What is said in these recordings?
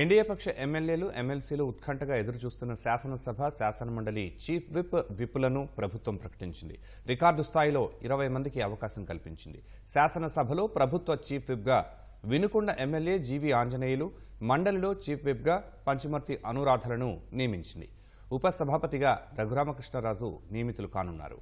NDA పక్ష ఎమ్మెల్యేలు ఎమ్మెల్సీలు ఉత్కంఠగా ఎదురుచూస్తున్న శాసనసభ శాసనమండలి చీఫ్ విప్ విపులను ప్రభుత్వం ప్రకటించింది. రికార్డు స్థాయిలో ఇరవై మందికి అవకాశం కల్పించింది. శాసనసభలో ప్రభుత్వ chief విప్గా Vinukonda MLA G V Anjaneyulu మండలిలో చీఫ్ విప్గా పంచమర్తి అనురాధలను నియమించింది. ఉపసభాపతిగా రఘురామకృష్ణరాజు నియమితులు కానున్నారు.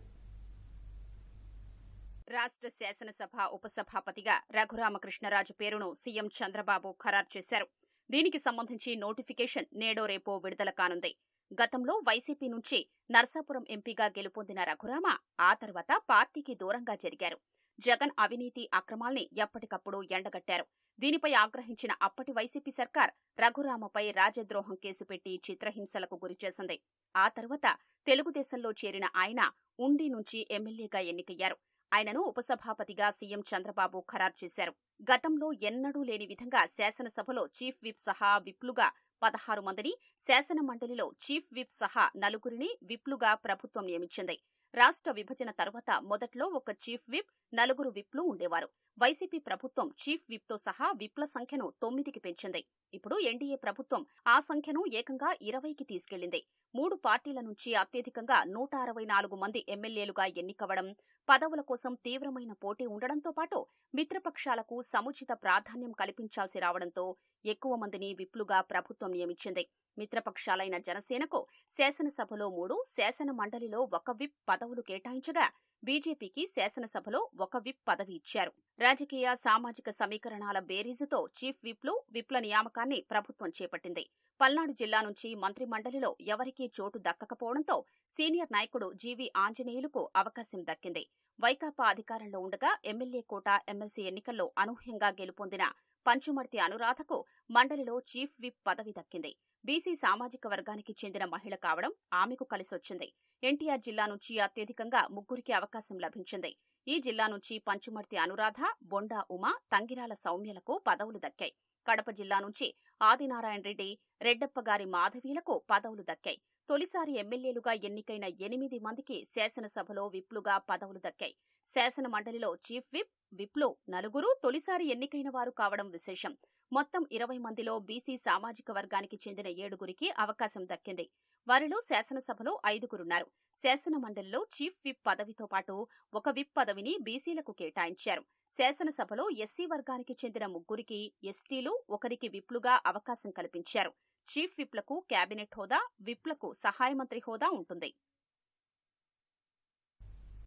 రాష్ట్ర శాసనసభ ఉపసభాపతిగా రఘురామకృష్ణరాజు పేరును సీఎం చంద్రబాబు ఖరారు చేశారు. దీనికి సంబంధించి నోటిఫికేషన్ నేడో రేపో విడుదల కానుంది. గతంలో వైసీపీ నుంచి నర్సాపురం ఎంపీగా గెలుపొందిన రఘురామ ఆ తర్వాత పార్టీకి దూరంగా జరిగారు. జగన్ అవినీతి అక్రమాల్ని ఎప్పటికప్పుడు ఎండగట్టారు. దీనిపై ఆగ్రహించిన అప్పటి వైసీపీ సర్కార్ రఘురామపై రాజద్రోహం కేసు పెట్టి చిత్రహింసలకు గురిచేసింది ఆ తర్వాత తెలుగుదేశంలో చేరిన ఆయన ఉండి నుంచి ఎమ్మెల్యేగా ఎన్నికయ్యారు. ఆయనను ఉపసభాపతిగా సీఎం చంద్రబాబు ఖరారు చేశారు. గతంలో ఎన్నడూ లేని విధంగా శాసనసభలో చీఫ్ విప్ సహా విప్లుగా పదహారు మందిని శాసన మండలిలో చీఫ్ విప్ సహా నలుగురిని విప్లుగా ప్రభుత్వం నియమించింది. రాష్ట్ర విభజన తర్వాత మొదట్లో ఒక చీఫ్ విప్ నలుగురు విప్లు ఉండేవారు. వైసీపీ ప్రభుత్వం చీఫ్ విప్తో సహా విప్ల సంఖ్యను తొమ్మిదికి పెంచింది. ఇప్పుడు ఎన్డీఏ ప్రభుత్వం ఆ సంఖ్యను ఏకంగా ఇరవైకి తీసుకెళ్ళింది మూడు పార్టీల నుంచి అత్యధికంగా నూట అరవై నాలుగు మంది ఎమ్మెల్యేలుగా ఎన్నికవడం పదవుల కోసం తీవ్రమైన పోటీ ఉండడంతో పాటు మిత్రపక్షాలకు సముచిత ప్రాధాన్యం కల్పించాల్సి రావడంతో ఎక్కువ మందిని విప్లుగా ప్రభుత్వం నియమించింది. మిత్రపక్షాలైన జనసేనకు శాసనసభలో మూడు శాసన మండలిలో ఒక విప్ పదవులు కేటాయించగా బీజేపీకి శాసనసభలో ఒక విప్ పదవి ఇచ్చారు. రాజకీయ సామాజిక సమీకరణాల బేరీజుతో చీఫ్ విప్లు విప్ల నియామకాన్ని ప్రభుత్వం చేపట్టింది. పల్నాడు జిల్లా నుంచి మంత్రి మండలిలో ఎవరికీ చోటు దక్కకపోవడంతో సీనియర్ నాయకుడు జీవి ఆంజనేయులకు అవకాశం దక్కింది. వైకాపా అధికారంలో ఉండగా ఎమ్మెల్యే కోట ఎమ్మెల్సీ ఎన్నికల్లో అనూహ్యంగా గెలుపొందిన పంచుమర్తి అనురాధకు మండలిలో చీఫ్ విప్ పదవి దక్కింది. బీసీ సామాజిక వర్గానికి చెందిన మహిళ కావడం ఆమెకు కలిసొచ్చింది. ఎన్టీఆర్ జిల్లా నుంచి అత్యధికంగా ముగ్గురికి అవకాశం లభించింది. ఈ జిల్లా నుంచి పంచుమర్తి అనురాధ బొండా ఉమా తంగిరాల సౌమ్యలకు పదవులు దక్కాయి. కడప జిల్లా నుంచి ఆదినారాయణ రెడ్డి రెడ్డప్పగారి మాధవీలకు పదవులు దక్కాయి. తొలిసారి ఎమ్మెల్యేలుగా ఎన్నికైన ఎనిమిది మందికి శాసనసభలో విప్లుగా పదవులు దక్కాయి. శాసన మండలిలో చీఫ్ విప్ విప్లు నలుగురు తొలిసారి ఎన్నికైన వారు కావడం విశేషం. మొత్తం ఇరవై మందిలో బీసీ సామాజిక వర్గానికి చెందిన ఏడుగురికి అవకాశం దక్కింది. వారిలో శాసనసభలో ఐదుగురున్నారు. శాసన మండలిలో చీఫ్ విప్ పదవితో పాటు ఒక విప్ పదవిని బీసీలకు కేటాయించారు. శాసనసభలో ఎస్సీ వర్గానికి చెందిన ముగ్గురికి ఎస్టీలు ఒకరికి విప్లుగా అవకాశం కల్పించారు. చీఫ్ విప్లకు కేబినెట్ హోదా విప్లకు సహాయ మంత్రి హోదా ఉంటుంది.